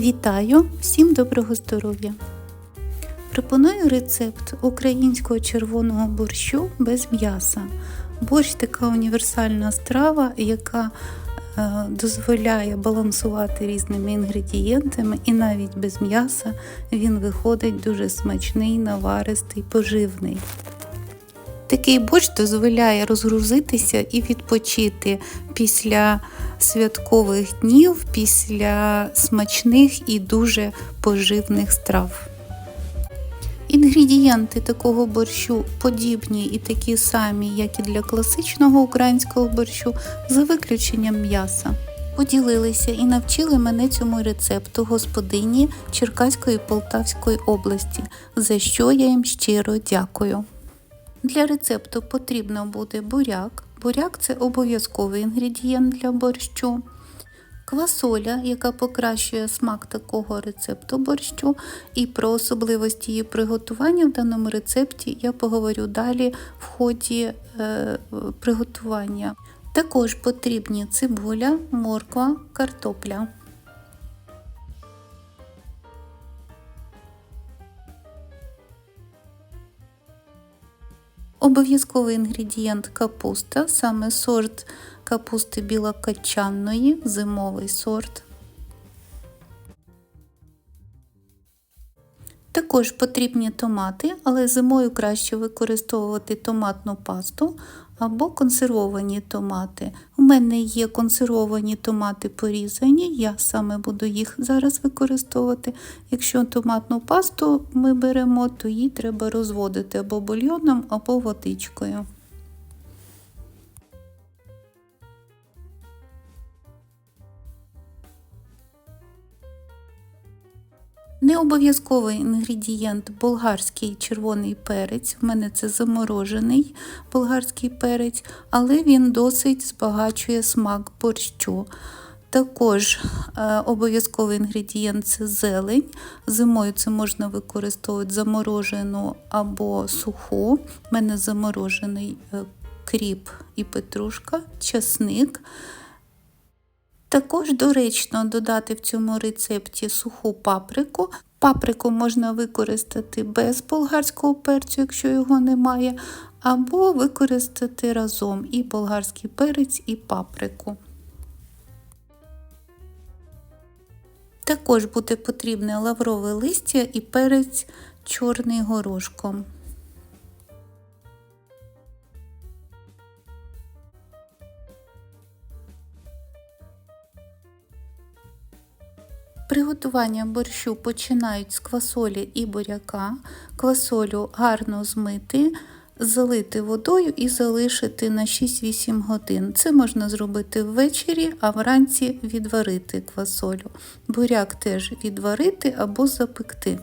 Вітаю! Всім доброго здоров'я! Пропоную рецепт українського червоного борщу без м'яса. Борщ така універсальна страва, яка е, дозволяє балансувати різними інгредієнтами, і навіть без м'яса він виходить дуже смачний, наваристий, поживний. Такий борщ дозволяє розгрузитися і відпочити після святкових днів, після смачних і дуже поживних страв. Інгредієнти такого борщу подібні і такі самі, як і для класичного українського борщу, за виключенням м'яса. Поділилися і навчили мене цьому рецепту господині Черкаської Полтавської області, за що я їм щиро дякую. Для рецепту потрібно буде буряк. Буряк це обов'язковий інгредієнт для борщу. Квасоля, яка покращує смак такого рецепту борщу, і про особливості її приготування в даному рецепті я поговорю далі в ході е, приготування. Також потрібні цибуля, морква, картопля. Обов'язковий інгредієнт капуста, саме сорт капусти білокачанної, зимовий сорт. Також потрібні томати, але зимою краще використовувати томатну пасту або консервовані томати. У мене є консервовані томати порізані, я саме буду їх зараз використовувати. Якщо томатну пасту ми беремо, то її треба розводити або бульйоном, або водичкою. Не обов'язковий інгредієнт болгарський червоний перець. У мене це заморожений болгарський перець, але він досить збагачує смак борщу. Також е, обов'язковий інгредієнт це зелень. Зимою це можна використовувати заморожену або суху. У мене заморожений е, кріп і петрушка, часник. Також доречно додати в цьому рецепті суху паприку. Паприку можна використати без болгарського перцю, якщо його немає, або використати разом і болгарський перець, і паприку. Також буде потрібне лаврове листя і перець чорний горошком. Приготування борщу починають з квасолі і буряка. Квасолю гарно змити, залити водою і залишити на 6-8 годин. Це можна зробити ввечері, а вранці відварити квасолю. Буряк теж відварити або запекти.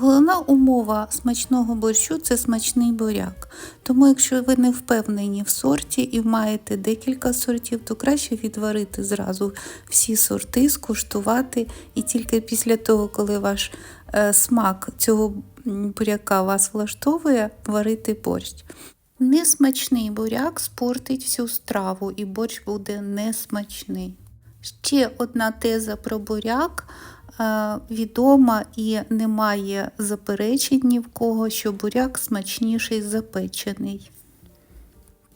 Головна умова смачного борщу це смачний буряк. Тому, якщо ви не впевнені в сорті і маєте декілька сортів, то краще відварити зразу всі сорти, скуштувати, і тільки після того, коли ваш е, смак цього буряка вас влаштовує, варити борщ. Несмачний буряк спортить всю страву, і борщ буде несмачний. Ще одна теза про буряк. Відома і немає заперечень ні в кого, що буряк смачніший запечений.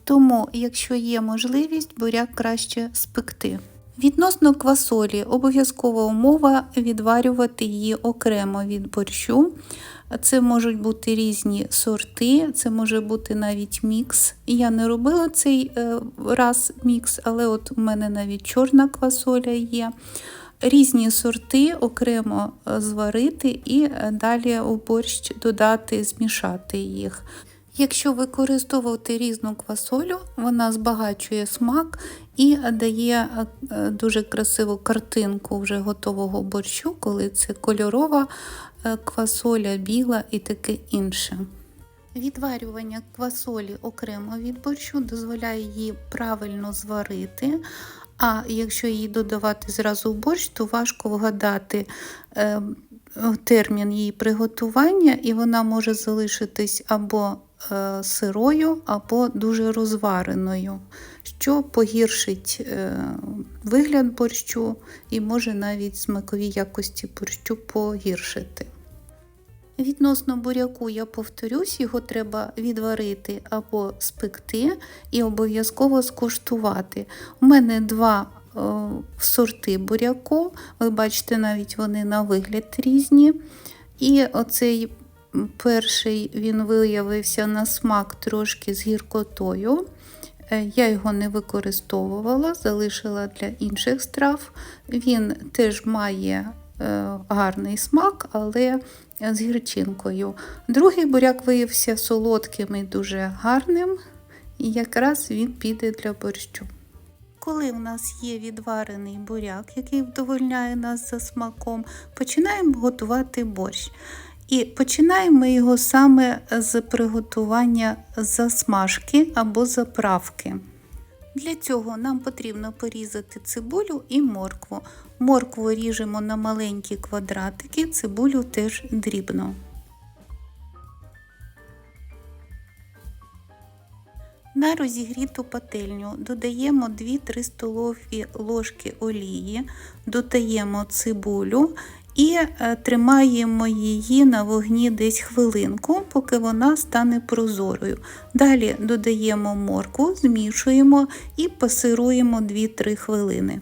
Тому, якщо є можливість, буряк краще спекти. Відносно квасолі, обов'язкова умова відварювати її окремо від борщу. Це можуть бути різні сорти, це може бути навіть мікс. Я не робила цей е, раз мікс, але от у мене навіть чорна квасоля є різні сорти окремо е, зварити і е, далі у борщ додати, змішати їх. Якщо використовувати різну квасолю, вона збагачує смак і дає е, дуже красиву картинку вже готового борщу, коли це кольорова квасоля, біла і таке інше. Відварювання квасолі окремо від борщу дозволяє її правильно зварити. А якщо її додавати зразу в борщ, то важко вгадати е, термін її приготування, і вона може залишитись або е, сирою, або дуже розвареною, що погіршить е, вигляд борщу і може навіть смакові якості борщу погіршити. Відносно буряку, я повторюсь, його треба відварити або спекти і обов'язково скуштувати. У мене два е, сорти буряку, ви бачите, навіть вони на вигляд різні. І оцей перший він виявився на смак трошки з гіркотою. Е, Я його не використовувала, залишила для інших страв. Він теж має гарний смак, але з гірчинкою. Другий буряк виявився солодким і дуже гарним, і якраз він піде для борщу. Коли в нас є відварений буряк, який вдовольняє нас за смаком, починаємо готувати борщ. І починаємо його саме з приготування засмажки або заправки. Для цього нам потрібно порізати цибулю і моркву. Моркву ріжемо на маленькі квадратики, цибулю теж дрібно. На розігріту пательню додаємо 2-3 столові ложки олії, додаємо цибулю і е, тримаємо її на вогні десь хвилинку, поки вона стане прозорою. Далі додаємо морку, змішуємо і пасируємо 2-3 хвилини.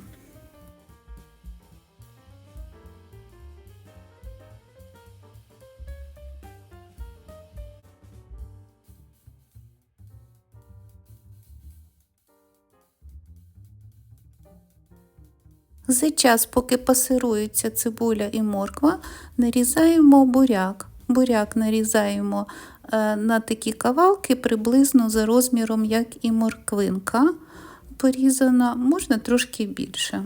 За час, поки пасируються цибуля і морква, нарізаємо буряк. Буряк нарізаємо е, на такі кавалки приблизно за розміром, як і морквинка порізана, можна трошки більше.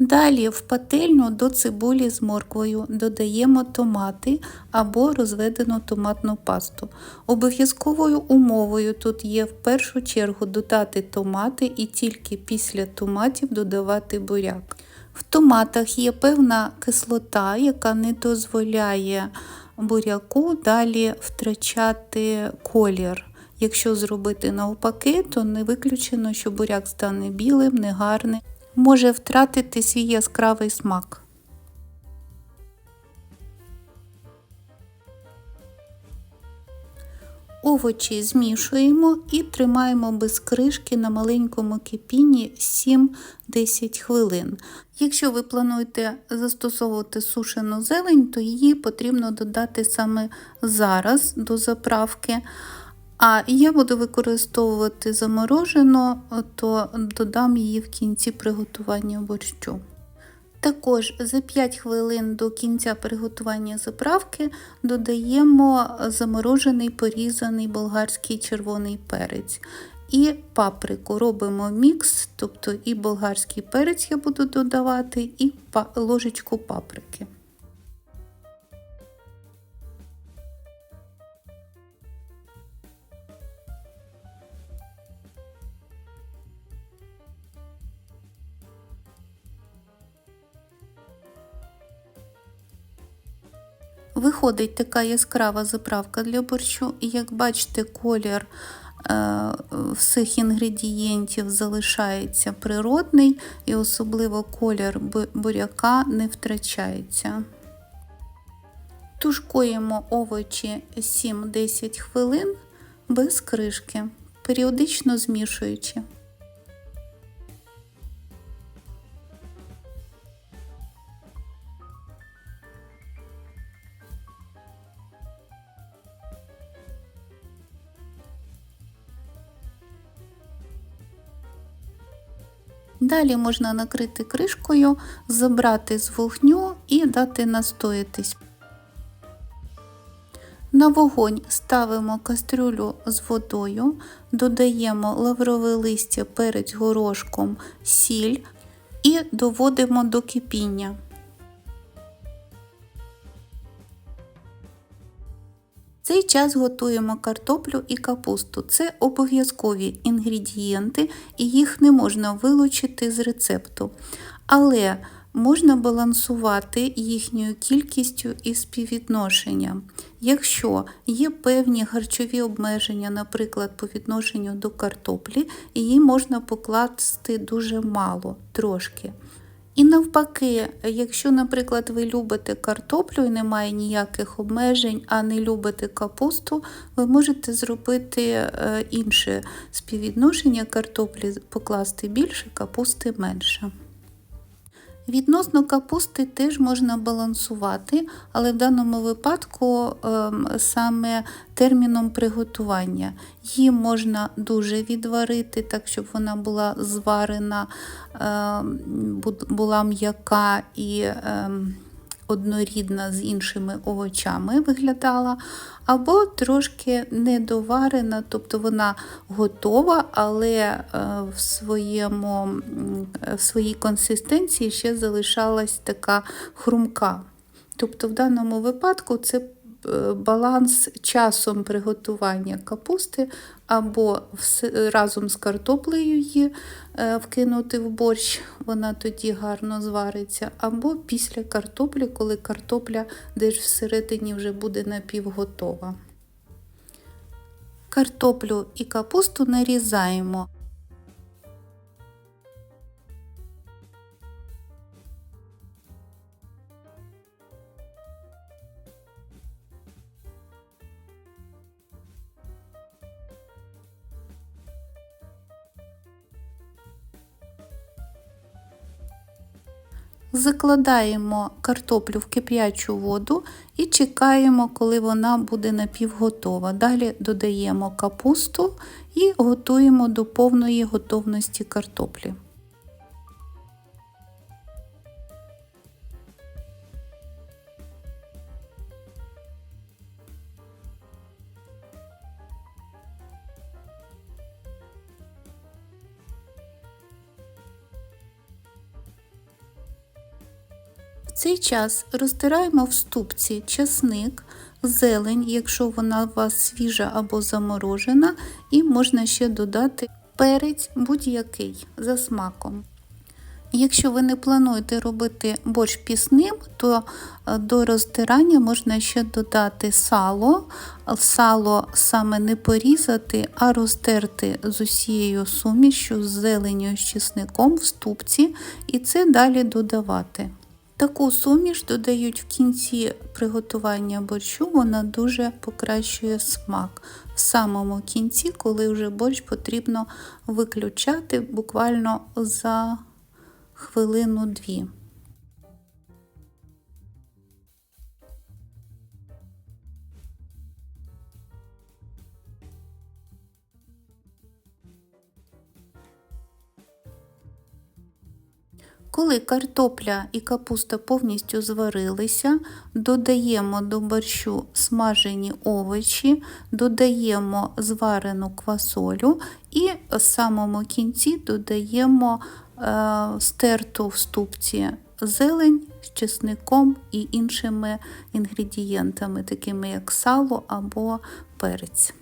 Далі в пательню до цибулі з морквою додаємо томати або розведену томатну пасту. Обов'язковою умовою тут є в першу чергу додати томати і тільки після томатів додавати буряк. В томатах є певна кислота, яка не дозволяє буряку далі втрачати колір. Якщо зробити навпаки, то не виключено, що буряк стане білим, негарним може втратити свій яскравий смак. Овочі змішуємо і тримаємо без кришки на маленькому кипінні 7-10 хвилин. Якщо ви плануєте застосовувати сушену зелень, то її потрібно додати саме зараз до заправки. А я буду використовувати заморожену, то додам її в кінці приготування борщу. Також за 5 хвилин до кінця приготування заправки додаємо заморожений порізаний болгарський червоний перець. І паприку робимо мікс, тобто і болгарський перець я буду додавати, і ложечку паприки. Виходить така яскрава заправка для борщу, і як бачите, колір е, всіх інгредієнтів залишається природний, і особливо колір буряка не втрачається. Тушкуємо овочі 7-10 хвилин без кришки, періодично змішуючи. Далі можна накрити кришкою, забрати з вогню і дати настоятись. На вогонь ставимо кастрюлю з водою, додаємо лаврове листя перець горошком, сіль і доводимо до кипіння. Цей час готуємо картоплю і капусту. Це обов'язкові інгредієнти, і їх не можна вилучити з рецепту. Але можна балансувати їхньою кількістю і співвідношенням. Якщо є певні харчові обмеження, наприклад, по відношенню до картоплі, її можна покласти дуже мало, трошки. І навпаки, якщо, наприклад, ви любите картоплю і немає ніяких обмежень, а не любите капусту, ви можете зробити е, інше співвідношення картоплі, покласти більше, капусти менше. Відносно капусти теж можна балансувати, але в даному випадку ем, саме терміном приготування. Її можна дуже відварити, так щоб вона була зварена, ем, була м'яка і ем, однорідна з іншими овочами виглядала, або трошки недоварена, тобто вона готова, але е, в, своєму, в своїй консистенції ще залишалась така хрумка. Тобто, в даному випадку це Е, баланс часом приготування капусти, або разом з картоплею її е, вкинути в борщ, вона тоді гарно звариться, або після картоплі, коли картопля десь всередині вже буде напівготова. Картоплю і капусту нарізаємо. Закладаємо картоплю в кип'ячу воду і чекаємо, коли вона буде напівготова. Далі додаємо капусту і готуємо до повної готовності картоплі. Цей час розтираємо в ступці часник, зелень, якщо вона у вас свіжа або заморожена, і можна ще додати перець будь-який за смаком. Якщо ви не плануєте робити борщ пісним, то е, до розтирання можна ще додати сало. Сало саме не порізати, а розтерти з усією сумішю, з зеленю з чесником в ступці, і це далі додавати. Таку суміш додають в кінці приготування борщу, вона дуже покращує смак. В самому кінці, коли вже борщ потрібно виключати буквально за хвилину-дві. Коли картопля і капуста повністю зварилися, додаємо до борщу смажені овочі, додаємо зварену квасолю і в самому кінці додаємо е, стерту в ступці зелень з чесником і іншими інгредієнтами, такими як сало або перець.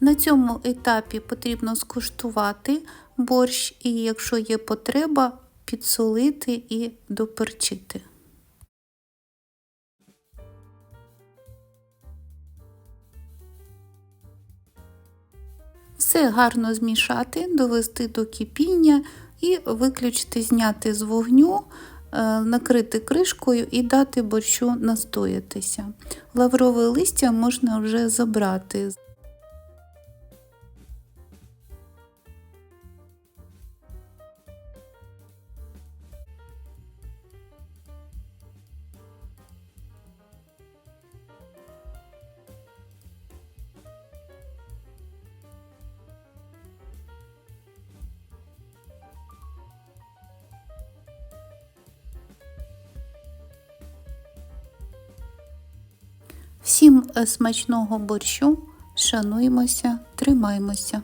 На цьому етапі потрібно скуштувати борщ, і якщо є потреба, підсолити і доперчити. Все гарно змішати, довести до кипіння і виключити, зняти з вогню, е, накрити кришкою і дати борщу настоятися. Лаврове листя можна вже забрати. Всім е, смачного борщу, шануймося, тримаймося.